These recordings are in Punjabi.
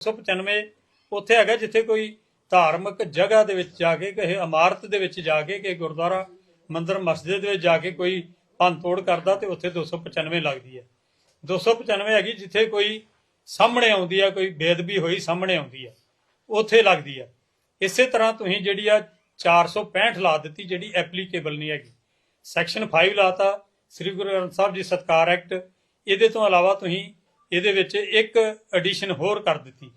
195 ਉੱਥੇ ਹੈਗਾ ਜਿੱਥੇ ਕੋਈ ਧਾਰਮਿਕ ਜਗ੍ਹਾ ਦੇ ਵਿੱਚ ਜਾ ਕੇ, ਕਿਸੇ ਇਮਾਰਤ ਦੇ ਵਿੱਚ ਜਾ ਕੇ ਕਿ ਗੁਰਦੁਆਰਾ ਮੰਦਿਰ, ਮਸਜਿਦ ਦੇ ਵਿੱਚ ਜਾ ਕੇ ਕੋਈ ਤੋੜ ਕਰਦਾ ਤੇ ਉੱਥੇ 295 ਲੱਗਦੀ ਹੈ। 295 ਹੈਗੀ ਜਿੱਥੇ ਕੋਈ ਸਾਹਮਣੇ ਆਉਂਦੀ ਆ ਕੋਈ ਬੇਦਬੀ ਹੋਈ ਸਾਹਮਣੇ ਆਉਂਦੀ ਆ ਉੱਥੇ ਲੱਗਦੀ ਆ ਇਸੇ ਤਰ੍ਹਾਂ ਤੁਸੀਂ ਜਿਹੜੀ ਆ 465 ਲਾ ਦਿੱਤੀ, ਜਿਹੜੀ ਐਪਲੀਕੇਬਲ ਨਹੀਂ ਹੈਗੀ। ਸੈਕਸ਼ਨ 5 ਲਾਤਾ, ਸ੍ਰੀ ਗੁਰੂ ਗ੍ਰੰਥ ਸਾਹਿਬ ਜੀ ਸਤਕਾਰ ਐਕਟ, ਇਹਦੇ ਤੋਂ ਇਲਾਵਾ ਤੁਸੀਂ ਇਹਦੇ ਵਿੱਚ ਇੱਕ ਐਡੀਸ਼ਨ ਹੋਰ ਕਰ ਦਿੱਤੀ।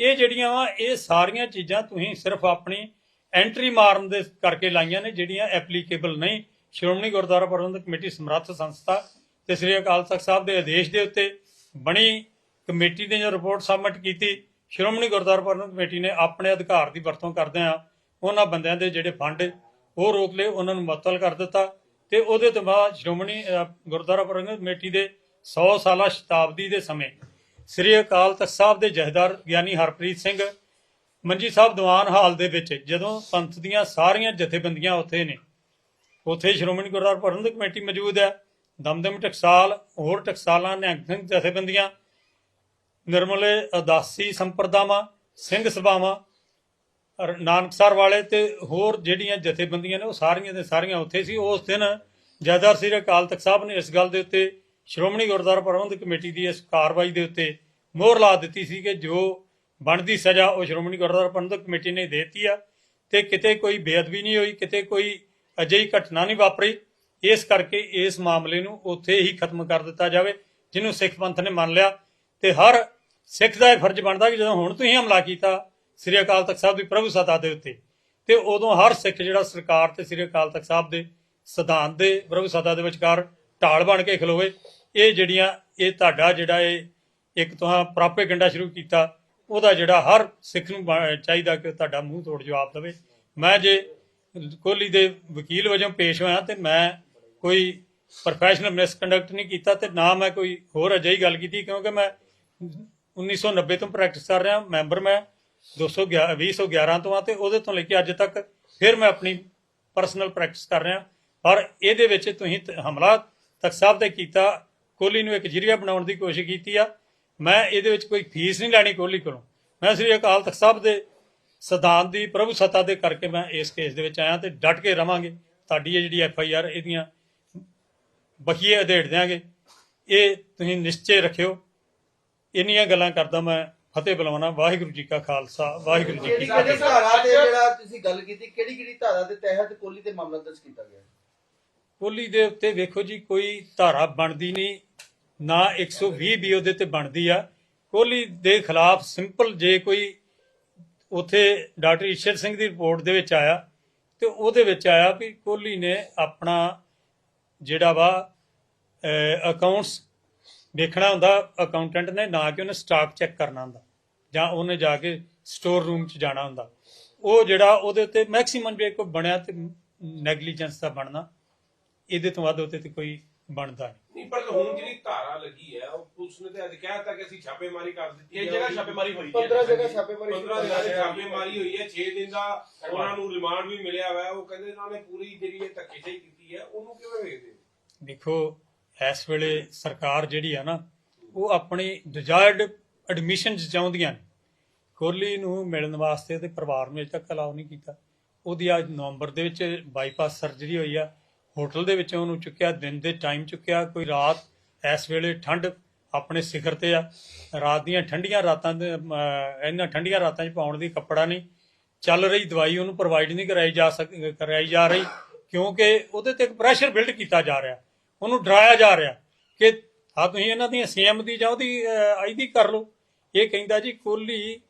ਇਹ ਜਿਹੜੀਆਂ ਵਾ, ਇਹ ਸਾਰੀਆਂ ਚੀਜ਼ਾਂ ਤੁਸੀਂ ਸਿਰਫ ਆਪਣੀ ਐਂਟਰੀ ਮਾਰਨ ਦੇ ਕਰਕੇ ਲਾਈਆਂ ਨੇ, ਜਿਹੜੀਆਂ ਐਪਲੀਕੇਬਲ ਨਹੀਂ। ਸ਼੍ਰੋਮਣੀ ਗੁਰਦੁਆਰਾ ਪ੍ਰਬੰਧਕ ਕਮੇਟੀ ਸਮਰੱਥ ਸੰਸਥਾ ਤੇ ਸ੍ਰੀ ਅਕਾਲ ਤਖਤ ਸਾਹਿਬ ਦੇ ਆਦੇਸ਼ ਦੇ ਉੱਤੇ ਬਣੀ ਕਮੇਟੀ ਨੇ ਜੋ ਰਿਪੋਰਟ ਸਬਮਿਟ ਕੀਤੀ, ਸ਼੍ਰੋਮਣੀ ਗੁਰਦੁਆਰਾ ਪ੍ਰਬੰਧਕ ਕਮੇਟੀ ਨੇ ਆਪਣੇ ਅਧਿਕਾਰ ਦੀ ਵਰਤੋਂ ਕਰਦਿਆਂ ਉਹਨਾਂ ਬੰਦਿਆਂ ਦੇ ਜਿਹੜੇ ਫੰਡ, ਉਹ ਰੋਕ ਲਏ, ਉਹਨਾਂ ਨੂੰ ਮੁਅੱਤਲ ਕਰ ਦਿੱਤਾ ਤੇ ਉਹਦੇ ਤੋਂ ਬਾਅਦ ਸ਼੍ਰੋਮਣੀ ਗੁਰਦੁਆਰਾ ਪ੍ਰਬੰਧਕ ਕਮੇਟੀ ਦੇ 100 ਸਾਲਾ ਸ਼ਤਾਬਦੀ ਦੇ ਸਮੇਂ ਸ੍ਰੀ ਅਕਾਲ ਤਖਤ ਸਾਹਿਬ ਦੇ ਜਹੇਦਾਰ ਗਿਆਨੀ ਹਰਪ੍ਰੀਤ ਸਿੰਘ ਮੰਜੀ ਸਾਹਿਬ ਦੀਵਾਨ ਹਾਲ ਦੇ ਵਿੱਚ ਜਦੋਂ ਪੰਥ ਦੀਆਂ ਸਾਰੀਆਂ ਜਥੇਬੰਦੀਆਂ ਉੱਥੇ ਨੇ, ਉੱਥੇ ਸ਼੍ਰੋਮਣੀ ਗੁਰਦੁਆਰਾ ਪ੍ਰਬੰਧਕ ਕਮੇਟੀ ਮੌਜੂਦ ਹੈ, ਦਮਦਮ ਟਕਸਾਲ, ਹੋਰ ਟਕਸਾਲਾਂ, ਨਿਹੰਗ ਸਿੰਘ ਜਥੇਬੰਦੀਆਂ, ਨਿਰਮਲੇ ਅਦਾਸੀ ਸੰਪਰਦਾਵਾਂ, ਸਿੰਘ ਸਭਾਵਾਂ ਔਰ ਨਾਨਕਸਰ ਵਾਲੇ ਤੇ ਹੋਰ ਜਿਹੜੀਆਂ ਜਥੇਬੰਦੀਆਂ ਨੇ ਉਹ ਸਾਰੀਆਂ ਦੇ ਸਾਰੀਆਂ ਉੱਥੇ ਸੀ। ਉਸ ਦਿਨ ਜੈਦਾਰ ਸ੍ਰੀ ਅਕਾਲ ਤਖਤ ਸਾਹਿਬ ਨੇ ਇਸ ਗੱਲ ਦੇ ਉੱਤੇ ਸ਼੍ਰੋਮਣੀ ਗੁਰਦੁਆਰਾ ਪ੍ਰਬੰਧਕ ਕਮੇਟੀ ਦੀ ਇਸ ਕਾਰਵਾਈ ਦੇ ਉੱਤੇ ਮੋਹਰ ਲਾ ਦਿੱਤੀ ਸੀ ਕਿ ਜੋ ਬਣਦੀ ਸਜ਼ਾ ਉਹ ਸ਼੍ਰੋਮਣੀ ਗੁਰਦੁਆਰਾ ਪ੍ਰਬੰਧਕ ਕਮੇਟੀ ਨੇ ਦੇ ਦਿੱਤੀ ਆ ਤੇ ਕਿਤੇ ਕੋਈ ਬੇਅਦਬੀ ਨਹੀਂ ਹੋਈ, ਕਿਤੇ ਕੋਈ ਅਜਿਹੀ ਘਟਨਾ ਨਹੀਂ ਵਾਪਰੀ। ਇਸ ਕਰਕੇ ਇਸ ਮਾਮਲੇ ਨੂੰ ਉੱਥੇ ਹੀ ਖਤਮ ਕਰ ਦਿੱਤਾ ਜਾਵੇ, ਜਿਹਨੂੰ ਸਿੱਖ ਪੰਥ ਨੇ ਮੰਨ ਲਿਆ। ਤੇ ਹਰ ਸਿੱਖ ਦਾ ਇਹ ਫਰਜ਼ ਬਣਦਾ ਕਿ ਜਦੋਂ ਹੁਣ ਤੁਸੀਂ ਹਮਲਾ ਕੀਤਾ ਸ੍ਰੀ ਅਕਾਲ ਤਖਤ ਸਾਹਿਬ ਦੀ ਪ੍ਰਭੂ ਸਤਾ ਦੇ ਉੱਤੇ, ਤੇ ਉਦੋਂ ਹਰ ਸਿੱਖ ਜਿਹੜਾ ਸਰਕਾਰ ਤੇ ਸ੍ਰੀ ਅਕਾਲ ਤਖਤ ਸਾਹਿਬ ਦੇ ਸਿਧਾਂਤ ਦੇ ਪ੍ਰਭੂ ਸਤਾ ਦੇ ਵਿਚਕਾਰ ਢਾਲ ਬਣ ਕੇ ਖਲੋਵੇ। ਇਹ ਜਿਹੜੀਆਂ, ਇਹ ਤੁਹਾਡਾ ਜਿਹੜਾ ਇਹ ਇੱਕ ਤੁਹਾਂ ਪ੍ਰਾਪੇਗੰਡਾ ਸ਼ੁਰੂ ਕੀਤਾ, ਉਹਦਾ ਜਿਹੜਾ ਹਰ ਸਿੱਖ ਨੂੰ ਚਾਹੀਦਾ ਕਿ ਤੁਹਾਡਾ ਮੂੰਹ ਤੋੜ ਜਵਾਬ ਦੇਵੇ। ਮੈਂ ਜੇ ਕੋਹਲੀ ਦੇ ਵਕੀਲ ਵਜੋਂ ਪੇਸ਼ ਹੋਇਆ ਤੇ ਮੈਂ ਕੋਈ ਪ੍ਰੋਫੈਸ਼ਨਲ ਮਿਸਕੰਡਕਟ ਨਹੀਂ ਕੀਤਾ ਤੇ ਨਾ ਮੈਂ ਕੋਈ ਹੋਰ ਅਜਿਹੀ ਗੱਲ ਕੀਤੀ, ਕਿਉਂਕਿ ਮੈਂ 1990 ਤੋਂ ਪ੍ਰੈਕਟਿਸ ਕਰ ਰਿਹਾ ਮੈਂਬਰ ਮੈਂ 211 2011 ਤੋਂ ਆ ਤੇ ਉਹਦੇ ਤੋਂ ਲੈ ਕੇ ਅੱਜ ਤੱਕ ਫਿਰ ਮੈਂ ਆਪਣੀ ਪਰਸਨਲ ਪ੍ਰੈਕਟਿਸ ਕਰ ਰਿਹਾ। ਪਰ ਇਹਦੇ ਵਿੱਚ ਤੁਸੀਂ ਹਮਲਾ ਤਖਤ ਸਾਹਿਬ ਤੇ ਕੀਤਾ ਕੋਹਲੀ ਨੂੰ ਇੱਕ ਜਰੀਆ ਬਣਾਉਣ ਦੀ ਕੋਸ਼ਿਸ਼ ਕੀਤੀ ਆ। ਮੈਂ ਇਹਦੇ ਵਿੱਚ ਕੋਈ ਫੀਸ ਨਹੀਂ ਲੈਣੀ ਕੋਹਲੀ ਕੋਲੋਂ। ਮੈਂ ਸ੍ਰੀ ਅਕਾਲ ਤਖਤ ਸਾਹਿਬ ਦੇ ਸਿਧਾਂਤ ਦੀ ਪ੍ਰਭੂ ਸੱਤਾ ਦੇ ਕਰਕੇ ਮੈਂ ਇਸ ਕੇਸ ਦੇ ਵਿੱਚ ਆਇਆ ਤੇ ਡਟ ਕੇ ਰਵਾਂਗੇ। ਤੁਹਾਡੀ ਇਹ ਜਿਹੜੀ ਐਫ ਆਈ ਆਰ ਇਹਦੀਆਂ ਬਖੀਏ ਅਧੇੜ ਦਿਆਂਗੇ। ਇਹ ਤੁਸੀਂ ਨਿਸ਼ਚੈ ਰੱਖਿਓ। ਇੰਨੀਆਂ ਗੱਲਾਂ ਕਰਦਾ ਮੈਂ ਫਤਿਹ ਬੁਲਾਉਣਾ। ਵਾਹਿਗੁਰੂ ਜੀ ਕਾ ਖਾਲਸਾ ਵਾਹਿਗੁਰੂ ਜੀ ਕੀ ਕਿਹੜੀ ਫਤਿਹ ਧਾਰਾ ਤੇ ਜਿਹੜਾ ਤੁਸੀਂ ਗੱਲ ਕੀਤੀ ਕਿਹੜੀ ਕਿਹੜੀ ਧਾਰਾ ਦੇ ਤਹਿਤ ਕੋਹਲੀ ਤੇ ਮਾਮਲਾ ਦਰਜ ਕੀਤਾ ਗਿਆ? ਕੋਹਲੀ ਦੇ ਉੱਤੇ ਵੇਖੋ ਜੀ, ਕੋਈ ਧਾਰਾ ਬਣਦੀ ਨਹੀਂ, ਨਾ 120 ਵੀ ਉਹਦੇ ਤੇ ਬਣਦੀ ਆ। ਕੋਹਲੀ ਦੇ ਖਿਲਾਫ ਸਿੰਪਲ ਜੇ ਕੋਈ ਉਥੇ ਡਾਕਟਰ ਈਸ਼ਰ ਸਿੰਘ ਦੀ ਰਿਪੋਰਟ ਦੇ ਵਿੱਚ ਆਇਆ ਤੇ ਉਹਦੇ ਵਿੱਚ ਆਇਆ ਵੀ ਕੋਹਲੀ ਨੇ ਆਪਣਾ ਜਿਹੜਾ ਵਾ ਅਕਾਊਂਟਸ ਦੇਖਣਾ ਹੁੰਦਾ ਅਕਾਊਂਟੈਂਟ ਨੇ ਨਾ ਕਿ ਉਹਨੇ ਸਟਾਕ ਚੈੱਕ ਕਰਨਾ ਹੁੰਦਾ ਜਾਂ ਉਹਨੇ ਜਾ ਕੇ ਸਟੋਰ ਰੂਮ 'ਚ ਜਾਣਾ ਹੁੰਦਾ। ਉਹ ਜਿਹੜਾ ਉਹਦੇ ਉੱਤੇ ਮੈਕਸਿਮਮ ਜੇ ਕੋਈ ਬਣਿਆ ਤੇ ਨੈਗਲੀਜੈਂਸ ਦਾ ਬਣਨਾ। ਇਹਦੇ ਤੋਂ ਵੱਧ ਉਹਦੇ ਤੇ ਕੋਈ ਬਣਦਾ ਨਹੀਂ। ਨਹੀਂ ਪਰ ਹੁਣ ਜਿਹੜੀ ਧਾਰਾ ਲੱਗੀ ਹੈ ਉਹ ਪੁਲਿਸ ਨੇ ਤੇ ਅੱਜ ਕਹਿ ਦਿੱਤਾ ਕਿ ਅਸੀਂ ਛਾਪੇਮਾਰੀ ਕਰ ਦਿੱਤੀ ਇਹ ਜਗ੍ਹਾ ਛਾਪੇਮਾਰੀ ਹੋਈ ਹੈ। 15 ਜਗ੍ਹਾ ਛਾਪੇਮਾਰੀ 15 ਦਿਨਾਂ ਦੀ ਛਾਪੇਮਾਰੀ ਹੋਈ ਹੈ 6 ਦਿਨ ਦਾ ਉਹਨਾਂ ਨੂੰ ਰਿਮਾਂਡ ਵੀ ਮਿਲਿਆ ਹੋਇਆ। ਹੈ। ਉਹ ਕਹਿੰਦੇ ਇਹਨਾਂ ਨੇ ਪੂਰੀ ਜਿਹੜੀ ਇਹ ਧੱਕੇਸ਼ਾਹੀ ਕੀਤੀ ਹੈ ਉਹਨੂੰ ਕਿਵੇਂ ਵੇਖਦੇ ਹੋ? ਦੇਖੋ ਇਸ ਵੇਲੇ ਸਰਕਾਰ ਜਿਹੜੀ ਆ ਨਾ ਉਹ ਆਪਣੀ ਡਿਜ਼ਾਇਰਡ ਐਡਮਿਸ਼ਨ ਚਾਹੁੰਦੀਆਂ ਨੇ। ਕੋਹਲੀ ਨੂੰ ਮਿਲਣ ਵਾਸਤੇ ਤੇ ਪਰਿਵਾਰ ਨੂੰ ਅਜੇ ਤੱਕ ਅਲਾਉ ਨਹੀਂ ਕੀਤਾ। ਉਹਦੀ ਅੱਜ ਨਵੰਬਰ ਦੇ ਵਿੱਚ ਬਾਈਪਾਸ ਸਰਜਰੀ ਹੋਈ ਆ। ਹੋਟਲ ਦੇ ਵਿੱਚੋਂ ਉਹਨੂੰ ਚੁੱਕਿਆ, ਦਿਨ ਦੇ ਟਾਈਮ ਚੁੱਕਿਆ, ਕੋਈ ਰਾਤ ਇਸ ਵੇਲੇ ਠੰਡ ਆਪਣੇ ਸਿਖਰ ਤੇ ਆ। ਰਾਤ ਦੀਆਂ ਠੰਡੀਆਂ ਰਾਤਾਂ ਦੇ ਇਹਨਾਂ ਠੰਡੀਆਂ ਰਾਤਾਂ 'ਚ ਪਾਉਣ ਦੀ ਕੱਪੜਾ ਨਹੀਂ। ਚੱਲ ਰਹੀ ਦਵਾਈ ਉਹਨੂੰ ਪ੍ਰੋਵਾਈਡ ਨਹੀਂ ਕਰਾਈ ਜਾ ਸਕ, ਕਰਾਈ ਜਾ ਰਹੀ, ਕਿਉਂਕਿ ਉਹਦੇ ਤੇ ਇੱਕ ਪ੍ਰੈਸ਼ਰ ਬਿਲਡ ਕੀਤਾ ਜਾ ਰਿਹਾ। ਉਹਨੂੰ ਡਰਾਇਆ ਜਾ ਰਿਹਾ ਕਿ ਆ ਤੁਸੀਂ ਇਹਨਾਂ ਦੀਆਂ ਸੀਐਮ ਦੀ ਜਾਂ ਉਹਦੀ ਆਈ ਕਰ ਲਓ। ਇਹ ਕਹਿੰਦਾ ਜੀ ਕੋਹਲੀ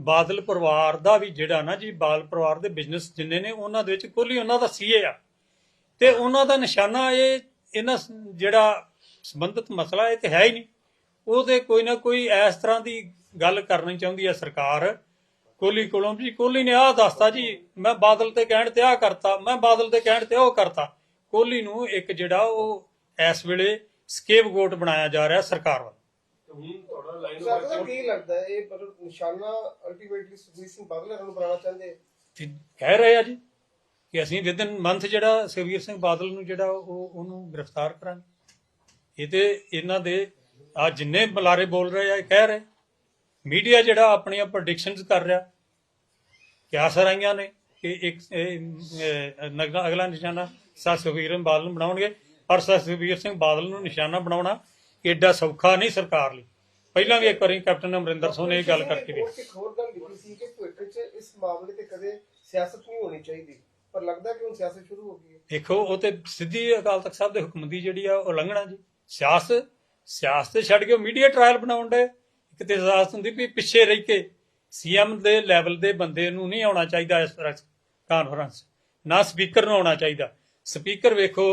ਬਾਦਲ ਪਰਿਵਾਰ ਦਾ ਵੀ ਜਿਹੜਾ ਨਾ ਜੀ, ਬਾਦਲ ਪਰਿਵਾਰ ਦੇ ਬਿਜ਼ਨਸ ਜਿੰਨੇ ਨੇ, ਉਹਨਾਂ ਦੇ ਵਿੱਚ ਕੋਹਲੀ ਉਹਨਾਂ ਦਾ ਸੀਏ ਆ। ਤੇ ਉਹਨਾਂ ਦਾ ਨਿਸ਼ਾਨਾ ਇਹ ਇਹਨਾਂ ਜਿਹੜਾ ਸੰਬੰਧਿਤ ਮਸਲਾ ਇਹ ਤੇ ਹੈ ਹੀ ਨਹੀਂ। ਉਹਦੇ ਕੋਈ ਨਾ ਕੋਈ ਇਸ ਤਰ੍ਹਾਂ ਦੀ ਗੱਲ ਕਰਨੀ ਚਾਹੁੰਦੀ ਹੈ ਸਰਕਾਰ। ਕੋਹਲੀ ਕੋਲੋਂ ਵੀ ਕੋਹਲੀ ਨੇ ਆਹ ਦੱਸਤਾ ਜੀ ਮੈਂ ਬਾਦਲ ਤੇ ਕਹਿਣ ਤੇ ਆਹ ਕਰਤਾ ਮੈਂ ਬਾਦਲ ਤੇ ਕਹਿਣ ਤੇ ਉਹ ਕਰਤਾ। ਕੋਹਲੀ ਨੂੰ ਇੱਕ ਜਿਹੜਾ ਉਹ ਇਸ ਵੇਲੇ ਸਕੇਪ ਗੋਟ ਬਣਾਇਆ ਜਾ ਰਿਹਾ ਸਰਕਾਰ ਵੱਲ। ਤੇ ਹੁਣ ਤੁਹਾਡਾ ਲਾਈਨ ਸਰ ਕੀ ਲੱਗਦਾ ਇਹ ਮਤਲਬ ਨਿਸ਼ਾਨਾ ਅਲਟੀਮੇਟਲੀ ਸੁਖਬੀਰ ਸਿੰਘ ਬਾਦਲ ਨੂੰ ਬਣਾਉਣਾ ਚਾਹੁੰਦੇ ਤੇ ਕਹਿ ਰਹੇ ਆ ਜੀ। ਕਿ ਅਸੀਂ ਵਿਦ ਇਨ ਮੰਥ ਜਿਹੜਾ ਸੁਖਬੀਰ ਸਿੰਘ ਬਾਦਲ ਨੂੰ ਜਿਹੜਾ ਉਹ, ਉਹਨੂੰ ਗ੍ਰਿਫਤਾਰ ਕਰਾਂਗੇ। ਇਹ ਤੇ ਇਹਨਾਂ ਦੇ, ਆ ਜਿੰਨੇ ਬੁਲਾਰੇ ਬੋਲ ਰਹੇ ਆ ਕਹਿ ਰਹੇ। ਮੀਡੀਆ ਜਿਹੜਾ ਆਪਣੀਆਂ ਪ੍ਰੈਡਿਕਸ਼ਨਸ ਕਰ ਰਿਹਾ। ਕਿਆ ਸਰਾਈਆਂ ਨੇ ਕਿ ਇੱਕ ਅਗਲਾ ਨਿਸ਼ਾਨਾ ਸਰ ਸੁਖਬੀਰ ਸਿੰਘ ਬਾਦਲ ਨੂੰ ਬਣਾਉਣਗੇ, ਪਰ ਸਰ ਸੁਖਬੀਰ ਸਿੰਘ ਬਾਦਲ ਨੂੰ ਨਿਸ਼ਾਨਾ ਬਣਾਉਣਾ ਏਡਾ ਸੌਖਾ ਨਹੀਂ ਸਰਕਾਰ ਲਈ। ਪਹਿਲਾਂ ਵੀ ਇੱਕ ਵਾਰੀ ਕੈਪਟਨ ਅਮਰਿੰਦਰ ਸਿੰਘ ਨੇ ਇਹ ਗੱਲ ਕਰਕੇ ਵੀ ਇੱਕ ਹੋਰ ਗੱਲ ਲਿਖੀ ਸੀ ਕਿ ਭਵਿੱਖ 'ਚ ਇਸ ਮਾਮਲੇ ਤੇ ਕਦੇ ਸਿਆਸਤ ਨਹੀਂ ਹੋਣੀ ਚਾਹੀਦੀ। ਪਰ ਲੱਗਦਾ ਕਿ ਹੁਣ ਸਿਆਸਤ ਸ਼ੁਰੂ ਹੋ ਗਈ ਹੈ। ਦੇਖੋ, ਉਹ ਤੇ ਸਿੱਧੀ ਅਕਾਲ ਤਖਤ ਸਾਹਿਬ ਦੇ ਹੁਕਮ ਦੀ ਜਿਹੜੀ ਆ, ਉਹ ਉਲੰਘਣਾ ਜੀ। ਸਿਆਸਤ ਸਿਆਸਤ ਛੱਡ ਕੇ ਮੀਡੀਆ ਟ੍ਰਾਇਲ ਬਣਾਉਣ ਦੇ ਇੱਕ ਤੇ ਸਿਆਸਤ ਹੁੰਦੀ ਵੀ ਪਿੱਛੇ ਰਹਿ ਕੇ ਸੀਐਮ ਦੇ ਲੈਵਲ ਦੇ ਬੰਦੇ ਨੂੰ ਨਹੀਂ ਆਉਣਾ ਚਾਹੀਦਾ ਇਸ ਕਾਨਫਰੰਸ ਨਾ ਸਪੀਕਰ ਨੂੰ ਆਉਣਾ ਚਾਹੀਦਾ। ਸਪੀਕਰ ਵੇਖੋ,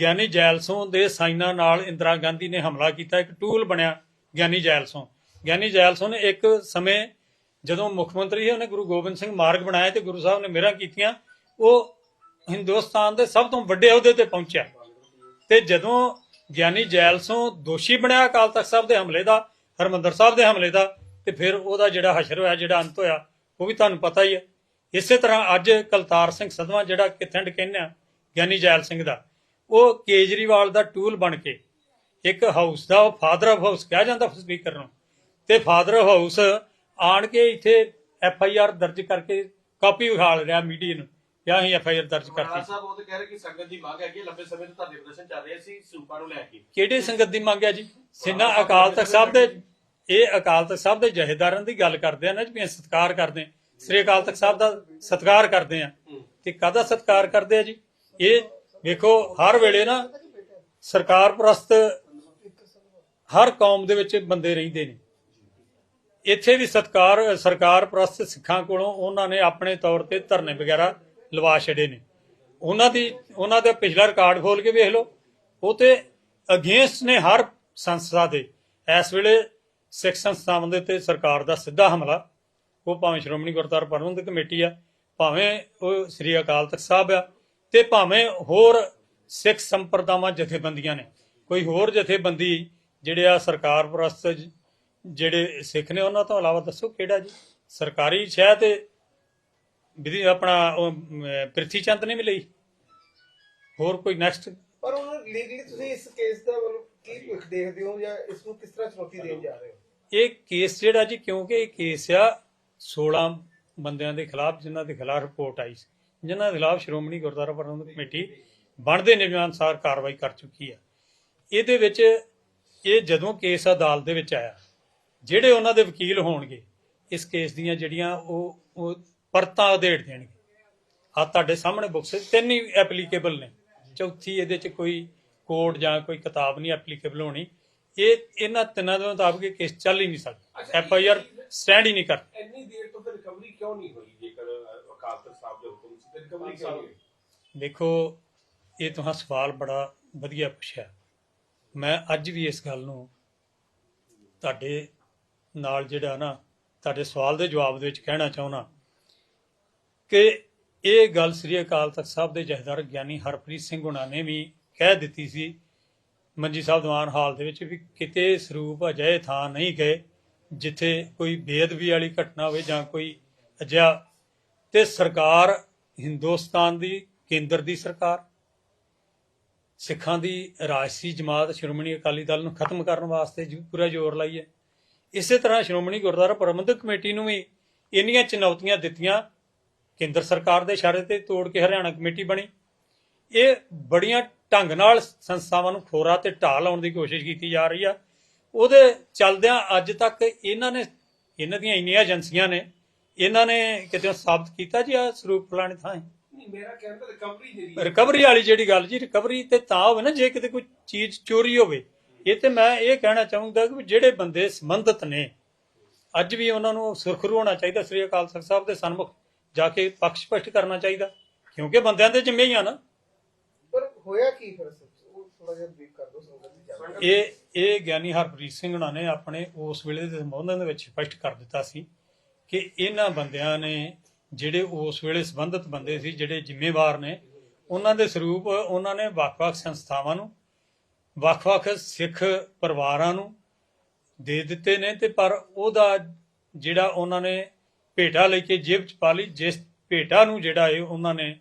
ਗਿਆਨੀ ਜੈਲਸੋਂ ਦੇ ਸਾਈਨਾਂ ਨਾਲ ਇੰਦਰਾ ਗਾਂਧੀ ਨੇ ਹਮਲਾ ਕੀਤਾ, ਇੱਕ ਟੂਲ ਬਣਿਆ ਗਿਆਨੀ ਜੈਲਸੋਂ। ਗਿਆਨੀ ਜੈਲਸੋਂ ਨੇ ਇੱਕ ਸਮੇਂ ਜਦੋਂ ਮੁੱਖ ਮੰਤਰੀ ਸੀ, ਉਹਨੇ ਗੁਰੂ ਗੋਬਿੰਦ ਸਿੰਘ ਮਾਰਗ ਬਣਾਇਆ ਤੇ ਗੁਰੂ ਸਾਹਿਬ ਨੇ ਮਿਹਰਾਂ ਕੀਤੀਆਂ। ਉਹ ਹਿੰਦੁਸਤਾਨ ਦੇ ਸਭ ਤੋਂ ਵੱਡੇ ਅਹੁਦੇ ਤੇ ਪਹੁੰਚਿਆ। ਤੇ ਜਦੋਂ ਗਿਆਨੀ ਜੈਲਸੋਂ ਦੋਸ਼ੀ ਬਣਿਆ ਅਕਾਲ ਤਖਤ ਸਾਹਿਬ ਦੇ ਹਮਲੇ ਦਾ, ਹਰਮੰਦਰ ਸਾਹਿਬ ਦੇ ਹਮਲੇ ਦਾ, ਤੇ ਫਿਰ ਉਹਦਾ ਜਿਹੜਾ ਹਸ਼ਰ ਹੋਇਆ, ਜਿਹੜਾ ਅੰਤ ਹੋਇਆ, ਉਹ ਵੀ ਤੁਹਾਨੂੰ ਪਤਾ ਹੀ ਹੈ। ਇਸੇ ਤਰ੍ਹਾਂ ਅੱਜ ਕਲਤਾਰ ਸਿੰਘ ਸਦਵਾ ਜਿਹੜਾ ਕਿਥੰਡ ਕਹਿੰਦਾ ਗਿਆਨੀ ਜੈਲ ਸਿੰਘ ਦਾ, ਉਹ ਕੇਜਰੀਵਾਲ ਦਾ ਟੂਲ ਬਣ ਕੇ ਇੱਕ ਹਾਊਸ ਦਾ, ਉਹ ਫਾਦਰ ਆਫ ਹਾਊਸ ਕਿਹਾ ਜਾਂਦਾ ਸਪੀਕਰ ਨੂੰ। ਤੇ ਫਾਦਰ ਆਫ ਹਾਊਸ ਆਣ ਕੇ ਇੱਥੇ ਐਫ ਆਈ ਆਰ ਦਰਜ ਕਰਕੇ ਕਾਪੀ ਵਿਖਾਲ ਰਿਹਾ ਮੀਡੀਆ ਨੂੰ। ਕਿ ਅਸੀਂ ਐਫ ਆਈ ਆਰ ਦਰਜ ਕਰਤੀ? ਸਾਹਿਬ ਉਹ ਤੇ ਕਹਿ ਰਹੇ ਕਿ ਸੰਗਤ ਦੀ ਮੰਗ ਹੈ ਕਿ ਲੰਬੇ ਸਮੇਂ ਤੋਂ ਤੁਹਾਡੇ ਪ੍ਰਦਰਸ਼ਨ ਚੱਲ ਰਹੇ ਸੀ ਸਰੂਪਾਂ ਨੂੰ ਲੈ ਕੇ। ਕਿਹੜੇ ਸੰਗਤ ਦੀ ਮੰਗ ਹੈ ਜੀ? ਸਿਨਾ ਅਕਾਲ ਤਖਤ ਸਾਹਿਬ ਦੇ ਇਹ ਅਕਾਲ ਤਖਤ ਸਾਹਿਬ ਦੇ ਜਹੇਦਾਰਾਂ ਦੀ ਗੱਲ ਕਰਦੇ ਆ ਨਾ ਜੀ ਵੀ ਸਤਿਕਾਰ ਕਰਦੇ ਸ੍ਰੀ ਅਕਾਲ ਤਖਤ ਸਾਹਿਬ ਦਾ ਸਤਿਕਾਰ ਕਰਦੇ ਆ। ਤੇ ਕਾਹਦਾ ਸਤਿਕਾਰ ਕਰਦੇ ਆ ਜੀ? ਇਹ ਵੇਖੋ ਹਰ ਵੇਲੇ ਨਾ ਸਰਕਾਰ ਪ੍ਰਸਤ ਹਰ ਕੌਮ ਦੇ ਵਿੱਚ ਬੰਦੇ ਰਹਿੰਦੇ ਨੇ। ਇੱਥੇ ਵੀ ਸਤਕਾਰ ਸਰਕਾਰ ਪ੍ਰਸਤ ਸਿੱਖਾਂ ਕੋਲੋਂ ਉਹਨਾਂ ਨੇ ਆਪਣੇ ਤੌਰ ਤੇ ਧਰਨੇ ਵਗੈਰਾ ਲਵਾ ਛੜੇ ਨੇ। ਉਹਨਾਂ ਦੀ, ਉਹਨਾਂ ਦਾ ਪਿਛਲਾ ਰਿਕਾਰਡ ਖੋਲ ਕੇ ਵੇਖ ਲਓ। ਉਹ ਤੇ ਅਗੇਂਸਟ ਨੇ ਹਰ ਸੰਸਥਾ ਦੇ। ਇਸ ਵੇਲੇ ਸਿੱਖ ਸੰਸਥਾਵਾਂ ਦੇ ਤੇ ਸਰਕਾਰ ਦਾ ਸਿੱਧਾ ਹਮਲਾ। ਉਹ ਭਾਵੇਂ ਸ਼੍ਰੋਮਣੀ ਗੁਰਦੁਆਰਾ ਪ੍ਰਬੰਧਕ ਕਮੇਟੀ ਆ, ਭਾਵੇਂ ਉਹ ਸ੍ਰੀ ਅਕਾਲ ਤਖਤ ਸਾਹਿਬ ਆ ਤੇ ਭਾਵੇਂ ਹੋਰ ਸਿੱਖ ਸੰਪਰਦਾਵਾਂ ਜਥੇਬੰਦੀਆਂ ਨੇ। ਕੋਈ ਹੋਰ ਜਥੇਬੰਦੀ ਜਿਹੜੇ ਆ ਸਰਕਾਰ ਪ੍ਰਸਤ ਜਿਹੜੇ ਸਿੱਖ ਨੇ ਉਹਨਾਂ ਤੋਂ ਇਲਾਵਾ ਦੱਸੋ ਕਿਹੜਾ ਜੀ? ਸਰਕਾਰੀ ਸ਼ਹਿ ਤੇ ਵਿਧੀ ਆਪਣਾ ਉਹ, ਅਮ, ਪ੍ਰਿਥੀ ਚੰਦ ਨੇ ਵੀ ਲਈ। ਹੋਰ ਕੋਈ ਨੈਕਸਟ ਪਰ ਹੁਣ ਲੀਗਲੀ ਤੁਸੀਂ ਇਸ ਕੇਸ ਦਾ ਮਤਲਬ ਕੀ ਭਵਿੱਖ ਦੇਖਦੇ ਹੋ ਜਾਂ ਇਸ ਨੂੰ ਕਿਸ ਤਰ੍ਹਾਂ ਚੁਣੌਤੀ ਦੇਣ ਜਾ ਰਹੇ ਹੋ? ਇਹ ਕੇਸ ਜਿਹੜਾ ਜੀ ਕਿਉਂਕਿ ਇਹ ਕੇਸ ਆ 16 ਬੰਦਿਆਂ ਦੇ ਖਿਲਾਫ ਜਿਨ੍ਹਾਂ ਦੇ ਖਿਲਾਫ ਰਿਪੋਰਟ ਆਈ ਸੀ। ਜਿਨ੍ਹਾਂ ਦੇ ਖਿਲਾਫ ਸ਼੍ਰੋਮਣੀ ਗੁਰਦੁਆਰਾ ਪ੍ਰਬੰਧਕ ਕਮੇਟੀ ਬਣਦੇ ਨਿਯਮਾਂ ਅਨੁਸਾਰ ਕਾਰਵਾਈ ਕਰ ਚੁੱਕੀ ਆ। ਇਹਦੇ ਵਿੱਚ ਇਹ ਜਦੋਂ ਕੇਸ ਅਦਾਲਤ ਦੇ ਵਿੱਚ ਆਇਆ ਜਿਹੜੇ ਉਹਨਾਂ ਦੇ ਵਕੀਲ ਹੋਣਗੇ ਇਸ ਕੇਸ ਦੀਆਂ ਜਿਹੜੀਆਂ ਉਹ ਉਹ ਪਰਤਾਂ ਉਧੇੜ ਦੇਣਗੇ। ਆ ਤੁਹਾਡੇ ਸਾਹਮਣੇ ਬੁੱਕਸ ਤਿੰਨ ਹੀ ਐਪਲੀਕੇਬਲ ਨੇ। ਚੌਥੀ ਇਹਦੇ ਚ ਕੋਈ ਕੋਡ ਜਾਂ ਕੋਈ ਕਿਤਾਬ ਨਹੀਂ ਐਪਲੀਕੇਬਲ ਹੋਣੀ। ਇਹ ਇਹਨਾਂ ਤਿੰਨਾਂ ਦੇ ਮੁਤਾਬਕ ਕੇਸ ਚੱਲ ਹੀ ਨਹੀਂ ਸਕਦਾ। ਐਫ ਆਈ ਆਰ ਸਟੈਂਡ ਹੀ ਨਹੀਂ ਕਰ। ਇੰਨੀ ਦੇਰ ਤੋਂ ਫਿਰ ਰਿਕਵਰੀ ਕਿਉਂ ਨਹੀਂ ਹੋਈ? ਜੇਕਰ ਅ, ਅਕਾਲ ਤਖਤ ਸਾਹਿਬ ਦੇ ਹੁਕਮ ਸੀ ਤੇ ਰਿਕਵਰੀ ਕਿਉਂ ਨਹੀਂ ਹੋਈ? ਦੇਖੋ ਇਹ ਤੁਹਾਂ ਸਵਾਲ ਬੜਾ ਵਧੀਆ ਪੁੱਛਿਆ। ਮੈਂ ਅੱਜ ਵੀ ਇਸ ਗੱਲ ਨੂੰ ਤੁਹਾਡੇ ਨਾਲ ਜਿਹੜਾ ਨਾ ਤੁਹਾਡੇ ਸਵਾਲ ਦੇ ਜਵਾਬ ਦੇ ਵਿੱਚ ਕਹਿਣਾ ਚਾਹੁੰਦਾ। ਕਿ ਇਹ ਗੱਲ ਸ੍ਰੀ ਅਕਾਲ ਤਖਤ ਸਾਹਿਬ ਦੇ ਜਹੇਦਾਰ ਗਿਆਨੀ ਹਰਪ੍ਰੀਤ ਸਿੰਘ ਹੁਣਾਂ ਨੇ ਵੀ ਕਹਿ ਦਿੱਤੀ ਸੀ, ਮੰਜੀ ਸਾਹਿਬ ਦੀਵਾਨ ਹਾਲ ਦੇ ਵਿੱਚ ਵੀ ਕਿਤੇ ਸਰੂਪ ਅਜਿਹੇ ਥਾਂ ਨਹੀਂ ਗਏ ਜਿੱਥੇ ਕੋਈ ਬੇਅਦਬੀ ਵਾਲੀ ਘਟਨਾ ਹੋਵੇ ਜਾਂ ਕੋਈ ਅਜਿਹਾ, ਤੇ ਸਰਕਾਰ ਹਿੰਦੁਸਤਾਨ ਦੀ ਕੇਂਦਰ ਦੀ ਸਰਕਾਰ, ਸਿੱਖਾਂ ਦੀ ਰਾਜਸੀ ਜਮਾਤ ਸ਼੍ਰੋਮਣੀ ਅਕਾਲੀ ਦਲ ਨੂੰ ਖਤਮ ਕਰਨ ਵਾਸਤੇ ਪੂਰਾ ਜ਼ੋਰ ਲਾਈ ਹੈ। ਇਸੇ ਤਰ੍ਹਾਂ ਸ਼੍ਰੋਮਣੀ ਗੁਰਦੁਆਰਾ ਪ੍ਰਬੰਧਕ ਕਮੇਟੀ ਨੂੰ ਵੀ ਇੰਨੀਆਂ ਚੁਣੌਤੀਆਂ ਦਿੱਤੀਆਂ ਕੇਂਦਰ ਸਰਕਾਰ ਦੇ ਇਸ਼ਾਰੇ ਤੇ ਤੋੜ ਕੇ ਹਰਿਆਣਾ ਕਮੇਟੀ ਬਣੀ। ਇਹ ਬੜੀਆਂ ਢੰਗ ਨਾਲ ਸੰਸਥਾਵਾਂ ਨੂੰ ਖੋਰਾ ਤੇ ਢਾਹ ਲਾਉਣ ਦੀ ਕੋਸ਼ਿਸ਼ ਕੀਤੀ ਜਾ ਰਹੀ ਆ। ਉਹਦੇ ਚਲਦਿਆਂ ਅੱਜ ਤੱਕ ਇਹਨਾਂ ਨੇ ਇਹਨਾਂ ਦੀਆਂ ਇੰਨੀਆਂ ਏਜੰਸੀਆਂ ਨੇ ਇਹਨਾਂ ਨੇ ਕਿਤੇ ਸਾਬਤ ਕੀਤਾ ਜੀ ਆ ਸਰੂਪ ਫਲਾਣੇ ਥਾਂ ਮੇਰਾ ਕਹਿਣ ਦਾ ਰਿਕਵਰੀ ਜਿਹੜੀ ਰਿਕਵਰੀ ਵਾਲੀ ਜਿਹੜੀ ਗੱਲ ਜੀ ਰਿਕਵਰੀ ਤੇ ਤਾਂ ਹੋਵੇ ਨਾ ਜੇ ਕਿਤੇ ਕੋਈ ਚੀਜ਼ ਚੋਰੀ ਹੋਵੇ ਇਹ ਤੇ ਮੈਂ ਇਹ ਕਹਿਣਾ ਚਾਹੂੰਗਾ ਕਿ ਜਿਹੜੇ ਬੰਦੇ ਸੰਬੰਧਿਤ ਨੇ ਅੱਜ ਵੀ ਉਹਨਾਂ ਨੂੰ ਸੁਰਖਰੂ ਹੋਣਾ ਚਾਹੀਦਾ ਸ੍ਰੀ ਅਕਾਲ ਤਖਤ ਸਾਹਿਬ ਦੇ ਸਨਮੁਖ ਜਾ ਕੇ ਪੱਖ ਸਪਸ਼ਟ ਕਰਨਾ ਚਾਹੀਦਾ ਕਿਉਂਕਿ ਬੰਦਿਆਂ ਦੇ ਜਿੰਮੇ ਹੀ ਆ ਨਾ ਪਰ ਹੋਇਆ ਕੀ ਫਿਰ ਅਸਲ 'ਚ? ਉਹ ਥੋੜਾ ਜਿਹਾ ਬਰੀਫ ਕਰ ਦਿਓ ਸੰਗਤ ਦੀ ਜਾਣਕਾਰੀ ਇਹ ਇਹ ਗਿਆਨੀ ਹਰਪ੍ਰੀਤ ਸਿੰਘ ਹੁਣਾਂ ਨੇ ਆਪਣੇ ਉਸ ਵੇਲੇ ਦੇ ਸੰਬੋਧਨ ਦੇ ਵਿੱਚ ਸਪਸ਼ਟ ਕਰ ਦਿੱਤਾ ਸੀ ਕਿ ਇਹਨਾਂ ਬੰਦਿਆਂ ਨੇ ਜਿਹੜੇ ਉਸ ਵੇਲੇ ਸੰਬੰਧਿਤ ਬੰਦੇ ਸੀ ਜਿਹੜੇ ਜ਼ਿੰਮੇਵਾਰ ਨੇ ਉਹਨਾਂ ਦੇ ਸਰੂਪ ਉਹਨਾਂ ਨੇ ਵੱਖ-ਵੱਖ ਸੰਸਥਾਵਾਂ ਨੂੰ ਵੱਖ-ਵੱਖ ਸਿੱਖ ਪਰਿਵਾਰਾਂ ਨੂੰ ਦੇ ਦਿੱਤੇ ਨੇ ਤੇ ਪਰ ਉਹਦਾ ਜਿਹੜਾ ਉਹਨਾਂ ਨੇ ਭੇਟਾ ਲੈ ਕੇ ਜੇਬ ਚ ਪਾ ਲਈ। ਜਿਸ ਭੇਟਾ ਨੂੰ ਜਿਹੜਾ ਹੈ ਉਹਨਾਂ ਨੇ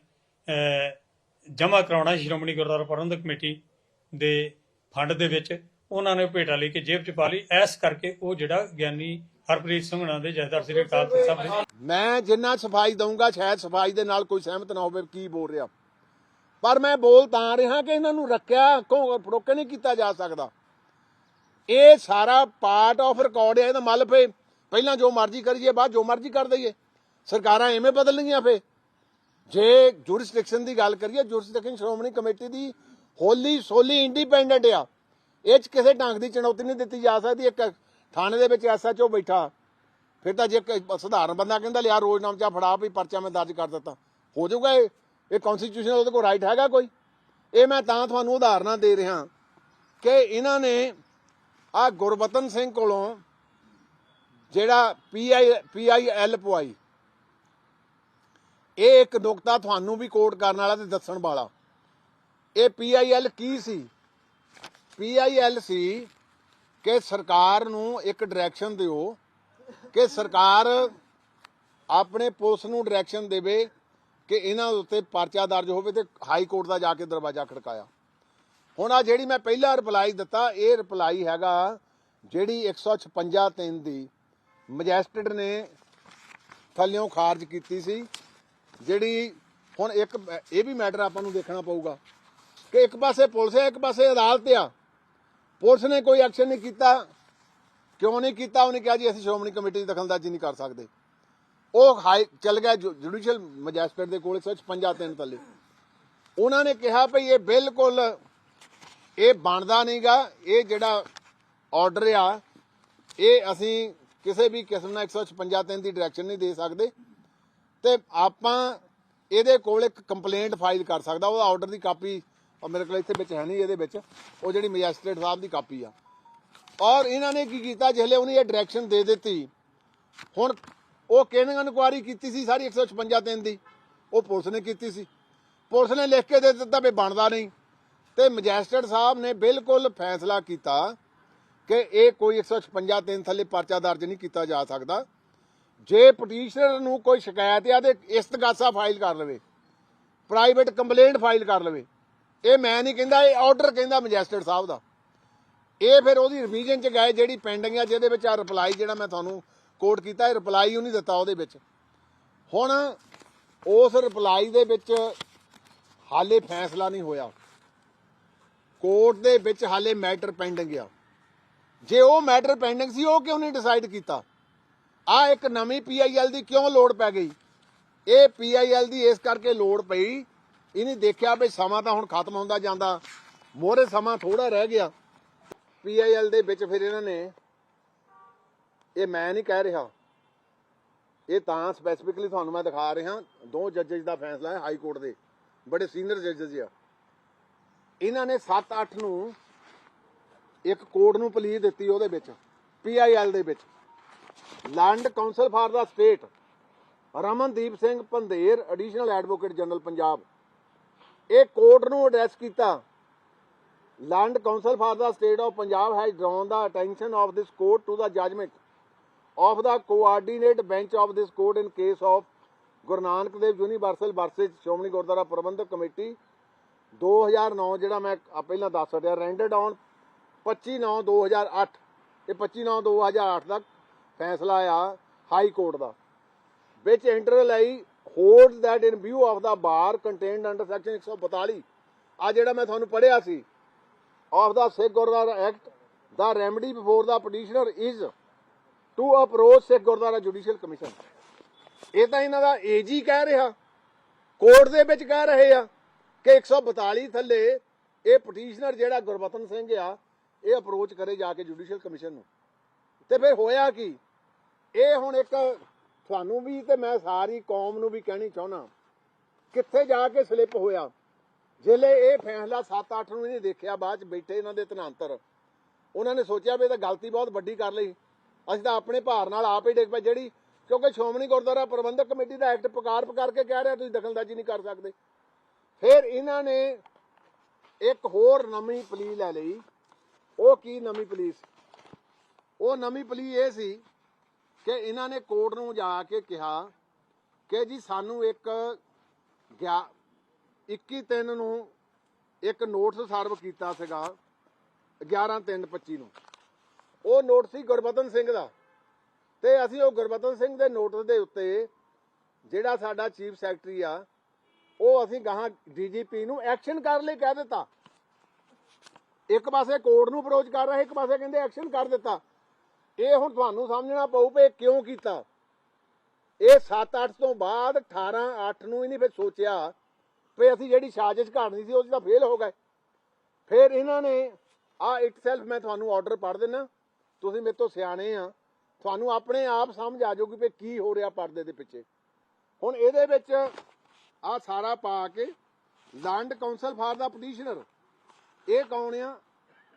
ਜਮ੍ਹਾਂ ਕਰਾਉਣਾ ਸ਼੍ਰੋਮਣੀ ਗੁਰਦੁਆਰਾ ਪ੍ਰਬੰਧਕ ਕਮੇਟੀ ਦੇ ਫੰਡ ਦੇ ਵਿੱਚ, ਉਹਨਾਂ ਨੇ ਭੇਟਾ ਲੈ ਕੇ ਜੇਬ ਚ ਪਾ ਲਈ। ਐਸ ਕਰਕੇ ਉਹ ਜਿਹੜਾ ਗਿਆਨੀ ਹਰਪ੍ਰੀਤ ਸਿੰਘ ਹੁਣਾਂ ਦੇ ਜਥੇਦਾਰ ਸ੍ਰੀ ਅਕਾਲ ਤਖਤ ਸਾਹਿਬ ਦੇ ਮੈਂ ਜਿੰਨਾ ਸਫ਼ਾਈ ਦਊਂਗਾ, ਸ਼ਾਇਦ ਸਫ਼ਾਈ ਦੇ ਨਾਲ ਕੋਈ ਸਹਿਮਤ ਨਾ ਹੋਵੇ ਕੀ ਬੋਲ ਰਿਹਾ। ਪਰ ਮੈਂ ਬੋਲ ਤਾਂ ਰਿਹਾ ਕਿ ਇਹਨਾਂ ਨੂੰ ਰੱਖਿਆ ਕਿਉਂ ਰੋਕੇ ਨਹੀਂ ਕੀਤਾ ਜਾ ਸਕਦਾ। ਇਹ ਸਾਰਾ ਪਾਰਟ ਆਫ ਰਿਕਾਰਡ ਹੈ ਇਹਦਾ ਮੱਲ ਫੇ ਪਹਿਲਾਂ ਜੋ ਮਰਜ਼ੀ ਕਰੀਏ, ਬਾਅਦ ਜੋ ਮਰਜ਼ੀ ਕਰ ਦਈਏ। ਸਰਕਾਰਾਂ ਐਵੇਂ ਬਦਲਣਗੀਆਂ ਫੇ ਜੇ ਜੁਰਿਸਡਿਕਸ਼ਨ ਦੀ ਗੱਲ ਕਰੀਏ ਜੁਰਿਸਡਿਕਸ਼ਨ ਸ਼੍ਰੋਮਣੀ ਕਮੇਟੀ ਦੀ ਹੋਲੀ ਸੋਲੀ ਇੰਡੀਪੈਂਡੈਂਟ ਆ। ਇਹ ਚ ਕਿਸੇ ਢੰਗ ਦੀ ਚੁਣੌਤੀ ਨਹੀਂ ਦਿੱਤੀ ਜਾ ਸਕਦੀ। ਇੱਕ ਥਾਣੇ ਦੇ ਵਿੱਚ ਐਸਐਚਓ ਬੈਠਾ। ਫਿਰ ਤਾਂ ਜੇ ਕੋਈ ਸਧਾਰਨ ਬੰਦਾ ਕਹਿੰਦਾ, ਲਿਆ ਰੋਜ਼ ਨਾਮਚਾ ਫੜਾ ਵੀ ਪਰਚਾ ਮੈਂ ਦਰਜ ਕਰ ਦਿੱਤਾ। ਹੋ ਜਾਊਗਾ ਇਹ। ਇਹ ਕਨਸਟੀਟਿਊਸ਼ਨ ਉਹਦੇ ਕੋਲ ਰਾਈਟ ਹੈਗਾ ਕੋਈ? ਇਹ ਮੈਂ ਤਾਂ ਤੁਹਾਨੂੰ ਉਦਾਹਰਨਾਂ ਦੇ ਰਿਹਾ ਕਿ ਇਹਨਾਂ ਨੇ ਆ ਗੁਰਬਤਨ ਸਿੰਘ ਕੋਲੋਂ ਜਿਹੜਾ ਪੀਆਈ ਪੀਆਈਐਲ ਪਵਾਈ ਇਹ ਇੱਕ ਨੁਕਤਾ ਤੁਹਾਨੂੰ ਵੀ ਕੋਟ ਕਰਨ ਵਾਲਾ ਤੇ ਦੱਸਣ ਵਾਲਾ। ਇਹ ਪੀਆਈਐਲ ਕੀ ਸੀ? ਪੀਆਈਐਲ ਸੀ ਕਿ ਸਰਕਾਰ ਨੂੰ ਇੱਕ ਡਾਇਰੈਕਸ਼ਨ ਦਿਓ, ਕਿ ਸਰਕਾਰ ਆਪਣੇ ਪੁਲਿਸ ਨੂੰ ਡਾਇਰੈਕਸ਼ਨ ਦੇਵੇ ਕਿ ਇਹਨਾਂ ਉੱਤੇ ਪਰਚਾ ਦਰਜ ਹੋਵੇ ਤੇ ਹਾਈ ਕੋਰਟ ਦਾ ਜਾ ਕੇ ਦਰਵਾਜ਼ਾ ਖੜਕਾਇਆ। ਹੁਣ ਆ ਜਿਹੜੀ ਮੈਂ ਪਹਿਲਾ ਰਿਪਲਾਈ ਦਿੱਤਾ, ਇਹ ਰਿਪਲਾਈ ਹੈਗਾ ਜਿਹੜੀ 156 3 ਦੀ ਮੈਜਿਸਟਰੇਟ ਨੇ ਥੱਲਿਓਂ ਖਾਰਜ ਕੀਤੀ ਸੀ, ਜਿਹੜੀ ਹੁਣ ਇੱਕ, ਇਹ ਵੀ ਮੈਟਰ ਆਪਾਂ ਨੂੰ ਦੇਖਣਾ ਪਊਗਾ ਕਿ ਇੱਕ ਪਾਸੇ ਪੁਲਿਸ ਹੈ, ਇੱਕ ਪਾਸੇ ਅਦਾਲਤ ਆ। ਪੁਲਿਸ ਨੇ ਕੋਈ ਐਕਸ਼ਨ ਨਹੀਂ ਕੀਤਾ, ਕਿਉਂ ਨਹੀਂ ਕੀਤਾ? ਉਹਨੇ ਕਿਹਾ ਜੀ, ਅਸੀਂ ਸ਼੍ਰੋਮਣੀ ਕਮੇਟੀ ਦੀ ਦਖਲਅੰਦਾਜ਼ੀ ਨਹੀਂ ਕਰ ਸਕਦੇ। ਉਹ ਹਾਈ, ਚੱਲ ਗਿਆ ਜੁਡੀਸ਼ੀਅਲ ਮੈਜਿਸਟ੍ਰੇਟ ਦੇ ਕੋਲ 156 ਤਿੰਨ ਥੱਲੇ। ਉਹਨਾਂ ਨੇ ਕਿਹਾ ਭਈ ਇਹ ਬਿਲਕੁਲ, ਇਹ ਬਣਦਾ ਨਹੀਂਗਾ ਇਹ ਜਿਹੜਾ ਆਰਡਰ ਆ, ਇਹ ਅਸੀਂ ਕਿਸੇ ਵੀ ਕਿਸਮ ਨਾਲ 156 ਤਿੰਨ ਦੀ ਡਾਇਰੈਕਸ਼ਨ ਨਹੀਂ ਦੇ ਸਕਦੇ। ਤੇ ਆਪਾਂ ਇਹਦੇ ਕੋਲ ਇੱਕ ਕੰਪਲੇਂਟ ਫਾਈਲ ਕਰ ਸਕਦਾ, ਉਹਦਾ ਆਰਡਰ ਦੀ ਕਾਪੀ ਮੇਰੇ ਕੋਲ ਇੱਥੇ ਵਿੱਚ ਹੈ ਨਹੀਂ ਇਹਦੇ ਵਿੱਚ, ਉਹ ਜਿਹੜੀ ਮੈਜਿਸਟ੍ਰੇਟ ਸਾਹਿਬ ਦੀ ਕਾਪੀ ਆ। ਔਰ ਇਹਨਾਂ ਨੇ ਕੀ ਕੀਤਾ, ਜਿਹਲੇ ਉਹਨੇ ਇਹ ਡਾਇਰੈਕਸ਼ਨ ਦੇ ਦਿੱਤੀ, ਹੁਣ ਉਹ ਕਿਹਨਾਂ ਇਨਕੁਆਰੀ ਕੀਤੀ ਸੀ ਸਾਰੀ 156 ਦਿਨ ਦੀ? ਉਹ ਪੁਲਿਸ ਨੇ ਕੀਤੀ ਸੀ। ਪੁਲਿਸ ਨੇ ਲਿਖ ਕੇ ਦੇ ਦਿੱਤਾ ਵੀ ਬਣਦਾ ਨਹੀਂ। ਤੇ ਮੈਜਿਸਟਰੇਟ ਸਾਹਿਬ ਨੇ ਬਿਲਕੁਲ ਫੈਸਲਾ ਕੀਤਾ ਕਿ ਇਹ ਕੋਈ 156 ਦਿਨ ਥੱਲੇ ਪਰਚਾ ਦਰਜ ਨਹੀਂ ਕੀਤਾ ਜਾ ਸਕਦਾ। ਜੇ ਪਟੀਸ਼ਨਰ ਨੂੰ ਕੋਈ ਸ਼ਿਕਾਇਤ ਆ ਤੇ ਇਸਤਗਾਸਾ ਫਾਈਲ ਕਰ ਲਵੇ ਪ੍ਰਾਈਵੇਟ ਕੰਪਲੇਂਟ ਫਾਈਲ ਕਰ ਲਵੇ, ਇਹ ਮੈਂ ਨਹੀਂ ਕਹਿੰਦਾ, ਇਹ ਆਰਡਰ ਕਹਿੰਦਾ ਮੈਜਿਸਟਰੇਟ ਸਾਹਿਬ ਦਾ। ਇਹ ਫਿਰ ਉਹਦੀ ਰਿਵੀਜ਼ਨ ਚ ਗਏ ਜਿਹੜੀ ਪੈਂਡਿੰਗ ਆ, ਜਿਹਦੇ ਵਿੱਚ ਆ ਰਿਪਲਾਈ ਜਿਹੜਾ ਮੈਂ ਤੁਹਾਨੂੰ ਕੋਟ ਕੀਤਾ, ਇਹ ਰਿਪਲਾਈ ਉਹ ਨਹੀਂ ਦਿੱਤਾ ਉਹਦੇ ਵਿੱਚ। ਹੁਣ ਉਸ ਰਿਪਲਾਈ ਦੇ ਵਿੱਚ ਹਾਲੇ ਫੈਸਲਾ ਨਹੀਂ ਹੋਇਆ। ਕੋਰਟ ਦੇ ਵਿੱਚ ਹਾਲੇ ਮੈਟਰ ਪੈਂਡਿੰਗ ਆ। ਜੇ ਉਹ ਮੈਟਰ ਪੈਂਡਿੰਗ ਸੀ, ਉਹ ਕਿਉਂ ਨਹੀਂ ਡਿਸਾਈਡ ਕੀਤਾ? ਆ ਇੱਕ ਨਵੀਂ ਪੀਆਈਐਲ ਦੀ ਕਿਉਂ ਲੋੜ ਪੈ ਗਈ? ਇਹ ਪੀਆਈਐਲ ਦੀ ਇਸ ਕਰਕੇ ਲੋੜ ਪਈ, ਇਹਨੇ ਦੇਖਿਆ ਵੀ ਸਮਾਂ ਤਾਂ ਹੁਣ ਖਤਮ ਹੁੰਦਾ ਜਾਂਦਾ। ਮੋਰੇ ਸਮਾਂ ਥੋੜਾ ਰਹਿ ਗਿਆ। ਪੀਆਈਐਲ ਦੇ ਵਿੱਚ ਫਿਰ ਇਹਨਾਂ ਨੇ ਇਹ ਮੈਂ ਨਹੀਂ ਕਹਿ ਰਿਹਾ। ਇਹ ਤਾਂ ਸਪੈਸੀਫਿਕਲੀ ਤੁਹਾਨੂੰ ਮੈਂ ਦਿਖਾ ਰਿਹਾ। ਦੋ ਜੱਜਸ ਦਾ ਫੈਸਲਾ ਹੈ ਹਾਈ ਕੋਰਟ ਦੇ। ਬੜੇ ਸੀਨੀਅਰ ਜੱਜਸ ਆ। ਇਹਨਾਂ ਨੇ 7-8 ਨੂੰ ਇੱਕ ਕੋਡ ਨੂੰ ਪਲੀਜ਼ ਦਿੱਤੀ ਉਹਦੇ ਵਿੱਚ ਪੀਆਈਐਲ ਦੇ ਵਿੱਚ learned counsel for the state Ramandeep Singh Pandher additional advocate general Punjab ਇਹ ਕੋਰਟ ਨੂੰ ਐਡਰੈਸ ਕੀਤਾ learned counsel for the state of Punjab has drawn the attention of this court to the judgement of the coordinate bench of this court in case of Guru Nanak Dev universal versus Shiromani Gurdwara Prabandhak committee 2009 ਜਿਹੜਾ ਮੈਂ ਪਹਿਲਾਂ ਦੱਸ ਰਿਹਾ ਰੈਂਡਡ ਔਨ 25/9/2008 ਤੇ 25/9/2008 ਦਾ ਫੈਸਲਾ ਆ ਹਾਈ ਕੋਰਟ ਦਾ ਵਿੱਚ inter alia held that in view of the bar contained under section 142 ਆ ਜਿਹੜਾ ਮੈਂ ਤੁਹਾਨੂੰ ਪੜਿਆ ਸੀ of the Sikh Gurdwara act the remedy before the petitioner is to approach Sikh Gurdwara judicial commission ਇਹ ਤਾਂ ਇਹਨਾਂ ਦਾ ਏਜੀ ਕਹਿ ਰਿਹਾ ਕੋਰਟ ਦੇ ਵਿੱਚ ਕਹਿ ਰਹੇ ਆ ਕਿ 142 ਥੱਲੇ ਇਹ ਪਟੀਸ਼ਨਰ ਜਿਹੜਾ ਗੁਰਬਤਨ ਸਿੰਘ ਆ ਇਹ ਅਪਰੋਚ ਕਰੇ ਜਾ ਕੇ ਜੁਡੀਸ਼ੀਅਲ ਕਮਿਸ਼ਨ ਨੂੰ। ਤੇ ਫਿਰ ਹੋਇਆ ਕੀ? ਇਹ ਹੁਣ ਇੱਕ ਤੁਹਾਨੂੰ ਵੀ ਤੇ ਮੈਂ ਸਾਰੀ ਕੌਮ ਨੂੰ ਵੀ ਕਹਿਣੀ ਚਾਹੁੰਦਾ। ਕਿੱਥੇ ਜਾ ਕੇ ਸਲਿੱਪ ਹੋਇਆ? ਜਿਹੜੇ ਇਹ ਫੈਸਲਾ 7-8 ਨੂੰ ਇਹਨੇ ਦੇਖਿਆ, ਬਾਅਦ ਚ ਬੈਠੇ ਇਹਨਾਂ ਦੇ ਤਨਾਂਤਰ ਉਹਨਾਂ ਨੇ ਸੋਚਿਆ ਵੀ ਇਹ ਤਾਂ ਗਲਤੀ ਬਹੁਤ ਵੱਡੀ ਕਰ ਲਈ। ਅਸੀਂ ਤਾਂ ਆਪਣੇ ਭਾਰ ਨਾਲ ਆਪ ਹੀ ਡਿੱਗ ਪਏ। ਜਿਹੜੀ ਕਿਉਂਕਿ ਸ਼੍ਰੋਮਣੀ ਗੁਰਦੁਆਰਾ ਪ੍ਰਬੰਧਕ ਕਮੇਟੀ ਦਾ ਐਕਟ ਪਕਾਰ ਪੁਕਾਰ ਕੇ ਕਹਿ ਰਿਹਾ, ਤੁਸੀਂ ਦਖਲਅੰਦਾਜ਼ੀ ਨਹੀਂ ਕਰ ਸਕਦੇ। ਫਿਰ ਇਹਨਾਂ ਨੇ ਇੱਕ ਹੋਰ ਨਵੀਂ ਪਲੀ ਲੈ ਲਈ। ਉਹ ਕੀ ਨਵੀਂ ਪਲੀਸ? ਉਹ ਨਵੀਂ ਪਲੀ ਇਹ ਸੀ ਕਿ ਇਹਨਾਂ ਨੇ ਕੋਰਟ ਨੂੰ ਜਾ ਕੇ ਕਿਹਾ ਕਿ ਜੀ ਸਾਨੂੰ ਇੱਕ ਗਿਆ 21 ਤਿੰਨ ਨੂੰ ਇੱਕ ਨੋਟਿਸ ਸਰਵ ਕੀਤਾ ਸੀਗਾ 11 3 25 ਨੂੰ। ਉਹ ਨੋਟ ਸੀ ਗੁਰਬਤਨ ਸਿੰਘ ਦਾ ਤੇ ਅਸੀਂ ਉਹ ਗੁਰਬਚਨ ਸਿੰਘ ਦੇ ਨੋਟਿਸ ਦੇ ਉੱਤੇ ਜਿਹੜਾ ਸਾਡਾ ਚੀਫ ਸੈਕਟਰੀ ਆ, ਉਹ ਅਸੀਂ ਗਾਹਾਂ ਡੀਜੀਪੀ ਨੂੰ ਐਕਸ਼ਨ ਕਰਨ ਲਈ ਕਹਿ ਦਿੱਤਾ। ਇੱਕ ਪਾਸੇ ਕੋਰਟ ਨੂੰ ਅਪਰੋਚ ਕਰ ਰਹੇ, ਇੱਕ ਪਾਸੇ ਕਹਿੰਦੇ ਐਕਸ਼ਨ ਕਰ ਦਿੱਤਾ। ਇਹ ਹੁਣ ਤੁਹਾਨੂੰ ਸਮਝਣਾ ਪਊ ਵੀ ਕਿਉਂ ਕੀਤਾ। ਇਹ 7-8 ਤੋਂ ਬਾਅਦ 18-8 ਨੂੰ ਇਹਨੇ ਫਿਰ ਸੋਚਿਆ ਵੀ ਅਸੀਂ ਜਿਹੜੀ ਸਾਜ਼ਿਸ਼ ਘੜਨੀ ਸੀ, ਉਹ 'ਚ ਤਾਂ ਫੇਲ ਹੋ ਗਏ। ਫਿਰ ਇਹਨਾਂ ਨੇ ਆ ਇਟਸੈਲਫ ਮੈਂ ਤੁਹਾਨੂੰ ਆਰਡਰ ਪੜ੍ਹ ਦਿੰਨਾ। ਤੁਸੀਂ ਮੇਰੇ ਤੋਂ ਸਿਆਣੇ ਆ। ਤੁਹਾਨੂੰ ਆਪਣੇ ਆਪ ਸਮਝ ਆ ਜਾਊਗੀ ਵੀ ਕੀ ਹੋ ਰਿਹਾ ਪਰਦੇ ਦੇ ਪਿੱਛੇ। ਹੁਣ ਇਹਦੇ ਵਿੱਚ ਆ ਸਾਰਾ ਪਾ ਕੇ learned counsel for the petitioner ਇਹ ਕੌਣ ਆ?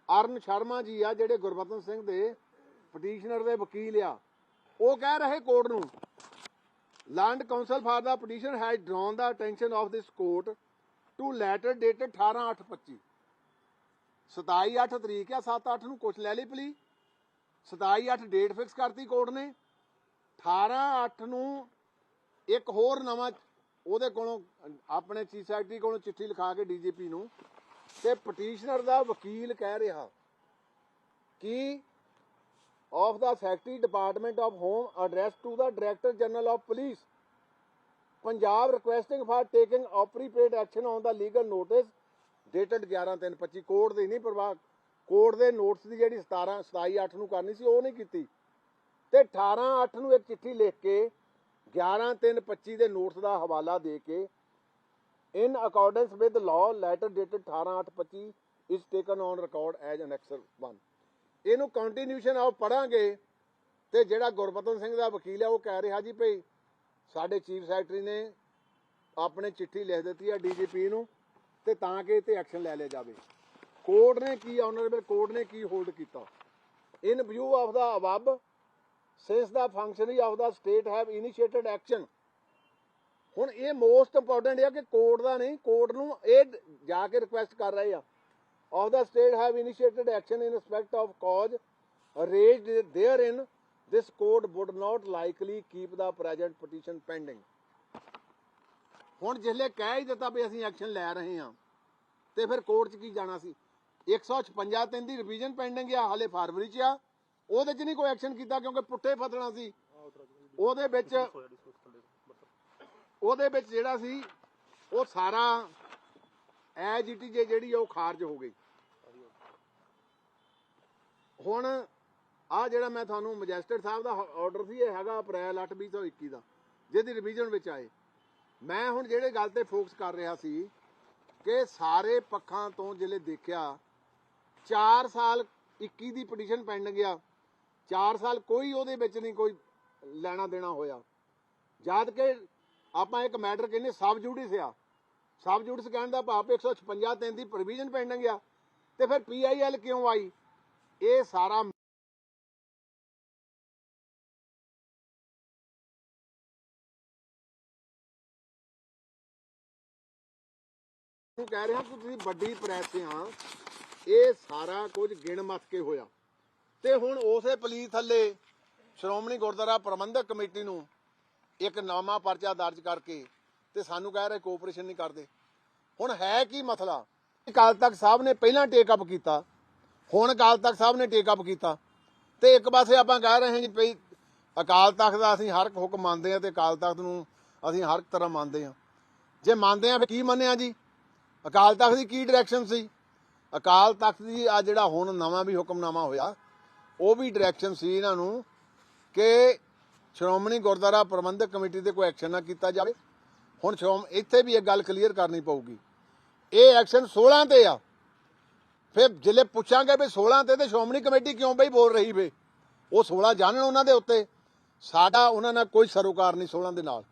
ਅਰਨ ਸ਼ਰਮਾ ਜੀ ਆ, ਜਿਹੜੇ ਗੁਰਬਤਨ ਸਿੰਘ ਦੇ ਪਟੀਸ਼ਨਰ ਦੇ ਵਕੀਲ ਆ। ਉਹ ਕਹਿ ਰਹੇ ਕੋਰਟ ਨੂੰ learned Council for the petition has drawn the attention of this court to letter dated 18/8/25 27/8 ਤਰੀਕ ਆ 7/8 ਨੂੰ ਕੁਛ ਲੈ ਲਈ ਪਲੀ। 27/8 ਡੇਟ ਫਿਕਸ ਕਰਤੀ ਕੋਰਟ ਨੇ। 18/8 ਨੂੰ ਇੱਕ ਹੋਰ ਨਵਾਂ, ਉਹਦੇ ਕੋਲੋਂ, ਆਪਣੇ ਚੀਫ ਸੈਕਟਰੀ ਕੋਲੋਂ ਚਿੱਠੀ ਲਿਖਾ ਕੇ ਡੀਜੀਪੀ ਨੂੰ ਤੇ ਪਟੀਸ਼ਨਰ ਦਾ ਵਕੀਲ ਕਹਿ ਰਿਹਾ ਕਿ of the secretary department of home address to the director general of police Punjab requesting for taking appropriate action on the legal notice dated 11/3/25 court ਦੀ ਨਹੀਂ ਪਰਵਾਹ ਕੋਰਟ ਦੇ ਨੋਟਿਸ ਦੀ ਜਿਹੜੀ 17 27/8 ਨੂੰ ਕਰਨੀ ਸੀ ਉਹ ਨਹੀਂ ਕੀਤੀ ਤੇ 18/8 ਨੂੰ ਇੱਕ ਚਿੱਠੀ ਲਿਖ ਕੇ 11/3/25 ਦੇ ਨੋਟਿਸ ਦਾ ਹਵਾਲਾ ਦੇ ਕੇ in accordance with law, letter dated 18/8/25 is taken on record as annexure 1 ਇਹਨੂੰ ਕੰਟੀਨਿਊਸ਼ਨ ਆਫ ਪੜਾਂਗੇ ਤੇ ਜਿਹੜਾ ਗੁਰਬਤਨ ਸਿੰਘ ਦਾ ਵਕੀਲ ਹੈ ਉਹ ਕਹਿ ਰਿਹਾ ਜੀ ਭਈ ਸਾਡੇ ਚੀਫ ਸੈਕਟਰੀ ਨੇ ਆਪਣੇ ਚਿੱਠੀ ਲਿਖ ਦਿੱਤੀ ਹੈ ਡੀਜੀਪੀ ਨੂੰ ਤੇ ਤਾਂ ਕਿ ਤੇ ਐਕਸ਼ਨ ਲੈ ਲਿਆ ਜਾਵੇ। ਕੋਰਟ ਨੇ ਕੀ ਆਨਰੇਬਲ ਕੋਰਟ ਨੇ ਕੀ ਹੋਲਡ ਕੀਤਾ? ਇਨ ਵਿਊ ਆਫ ਦਾ ਅਬਬ since the functionary of the state have initiated action ਹੁਣ ਇਹ ਮੋਸਟ ਇੰਪੋਰਟੈਂਟ ਹੈ ਕਿ ਕੋਰਟ ਦਾ ਨਹੀਂ ਕੋਰਟ ਨੂੰ ਇਹ ਜਾ ਕੇ ਰਿਕੁਐਸਟ ਕਰ ਰਹੇ ਆ। Of the state have initiated action in respect of cause raised therein, this court would not likely keep the present petition pending. ਹੁਣ ਜਿਸਲੇ ਕਹਿ ਹੀ ਦਿੱਤਾ ਵੀ ਅਸੀਂ ਐਕਸ਼ਨ ਲੈ ਰਹੇ ਹਾਂ ਤੇ ਫਿਰ ਕੋਰਟ 'ਚ ਕੀ ਜਾਣਾ ਸੀ? 156 ਤਿੰਨ ਦੀ ਰਿਵੀਜ਼ਨ ਪੈਂਡਿੰਗ ਆ ਹਾਲੇ ਫਰਵਰੀ 'ਚ ਆ। ਉਹਦੇ 'ਚ ਨਹੀਂ ਕੋਈ ਐਕਸ਼ਨ ਕੀਤਾ ਕਿਉਂਕਿ ਪੁੱਠੇ ਫਤਣਾ ਸੀ। ਉਹਦੇ ਵਿੱਚ ਉਹਦੇ ਵਿੱਚ ਜਿਹੜਾ ਸੀ, ਉਹ ਸਾਰਾ ਐਜ ਇਟ ਇਜ਼ ਜਿਹੜੀ ਉਹ ਖਾਰਜ ਹੋ ਗਈ। ਹੁਣ ਆ ਜਿਹੜਾ ਮੈਂ ਤੁਹਾਨੂੰ ਮੈਜਿਸਟਰੇਟ ਸਾਹਿਬ ਦਾ ਆਰਡਰ ਸੀ, ਇਹ ਹੈਗਾ ਅਪ੍ਰੈਲ 8 2021 ਦਾ, ਜਿਹਦੀ ਰਿਵੀਜ਼ਨ ਵਿੱਚ ਆਏ। ਮੈਂ ਹੁਣ ਜਿਹੜੇ ਗੱਲ ਤੇ ਫੋਕਸ ਕਰ ਰਿਹਾ ਸੀ ਕਿ ਸਾਰੇ ਪੱਖਾਂ ਤੋਂ ਜਿਹੜੇ ਦੇਖਿਆ 4 ਸਾਲ 21 ਦੀ ਪਟੀਸ਼ਨ ਪੈਂਡਿੰਗ ਗਿਆ 4 ਸਾਲ ਕੋਈ ਉਹਦੇ ਵਿੱਚ ਨਹੀਂ ਕੋਈ ਲੈਣਾ ਦੇਣਾ ਹੋਇਆ। ਜਦ ਕਿ ਆਪਾਂ ਇੱਕ ਮੈਟਰ ਕਹਿੰਦੇ ਸਬ ਜੂਡਿਸ ਆ ਸਬ ਜੂਡਿਸ ਕਹਿਣ ਦਾ ਭਾਵ 156 ਤਿੰਨ ਦੀ ਪ੍ਰੋਵੀਜ਼ਨ ਪੈਂਡਿੰਗ ਆ ਤੇ ਫਿਰ ਪੀਆਈਐਲ ਕਿਉਂ ਆਈ? ਇਹ ਸਾਰਾ ਨੂੰ ਕਹਿ ਰਿਹਾ ਕਿ ਤੁਸੀਂ ਵੱਡੀ ਪ੍ਰੈਸ ਆ, ਇਹ ਸਾਰਾ ਕੁਝ ਗਿਣ ਮੱਥ ਕੇ ਹੋਇਆ। ਤੇ ਹੁਣ ਉਸੇ ਪੁਲਿਸ ਥੱਲੇ ਸ਼੍ਰੋਮਣੀ ਗੁਰਦੁਆਰਾ ਪ੍ਰਬੰਧਕ ਕਮੇਟੀ ਨੂੰ ਇੱਕ ਨਾਮਾ ਪਰਚਾ ਦਰਜ ਕਰਕੇ ਤੇ ਸਾਨੂੰ ਕਹਿ ਰਹੇ ਕੋਆਪਰੇਸ਼ਨ ਨਹੀਂ ਕਰਦੇ। ਹੁਣ ਹੈ ਕੀ ਮਸਲਾ? ਅਕਾਲ ਤਖਤ ਸਾਹਿਬ ਨੇ ਪਹਿਲਾਂ ਟੇਕ ਅਪ ਕੀਤਾ, ਹੁਣ ਅਕਾਲ ਤਖਤ ਸਾਹਿਬ ਨੇ ਟੇਕ ਅਪ ਕੀਤਾ। ਤੇ ਇੱਕ ਪਾਸੇ ਆਪਾਂ ਕਹਿ ਰਹੇ ਹਾਂ ਜੀ ਭਈ ਅਕਾਲ ਤਖਤ ਦਾ ਅਸੀਂ ਹਰ ਇੱਕ ਹੁਕਮ ਮੰਨਦੇ ਆ ਤੇ ਅਕਾਲ ਤਖਤ ਨੂੰ ਅਸੀਂ ਹਰ ਇੱਕ ਤਰ੍ਹਾਂ ਮੰਨਦੇ ਆ ਜੇ ਮੰਨਦੇ ਆ ਫਿਰ ਕੀ ਮੰਨਿਆ ਜੀ? ਅਕਾਲ ਤਖਤ ਦੀ ਕੀ ਡਾਇਰੈਕਸ਼ਨ ਸੀ? ਅਕਾਲ ਤਖਤ ਦੀ ਆ ਜਿਹੜਾ ਹੁਣ ਨਵਾਂ ਵੀ ਹੁਕਮਨਾਮਾ ਹੋਇਆ, ਉਹ ਵੀ ਡਾਇਰੈਕਸ਼ਨ ਸੀ ਇਹਨਾਂ ਨੂੰ ਕਿ ਸ਼੍ਰੋਮਣੀ ਗੁਰਦੁਆਰਾ ਪ੍ਰਬੰਧਕ ਕਮੇਟੀ ਤੇ ਕੋਈ ਐਕਸ਼ਨ ਨਾ ਕੀਤਾ ਜਾਵੇ। ਹੁਣ ਸ਼੍ਰੋਮ, ਇੱਥੇ ਵੀ ਇਹ ਗੱਲ ਕਲੀਅਰ ਕਰਨੀ ਪਊਗੀ। ਇਹ ਐਕਸ਼ਨ 16 ਤੇ ਆ। ਫਿਰ ਜਿਲੇ ਪੁੱਛਾਂਗੇ ਵੀ 16 ਤੇ ਤੇ ਸ਼੍ਰੋਮਣੀ ਕਮੇਟੀ ਕਿਉਂ ਬਈ ਬੋਲ ਰਹੀ ਵੇ? ਉਹ 16 ਜਾਣਨ ਉਹਨਾਂ ਦੇ ਉੱਤੇ। ਸਾਡਾ, ਉਹਨਾਂ ਨਾਲ ਕੋਈ ਸਰੋਕਾਰ ਨਹੀਂ 16 ਦੇ ਨਾਲ।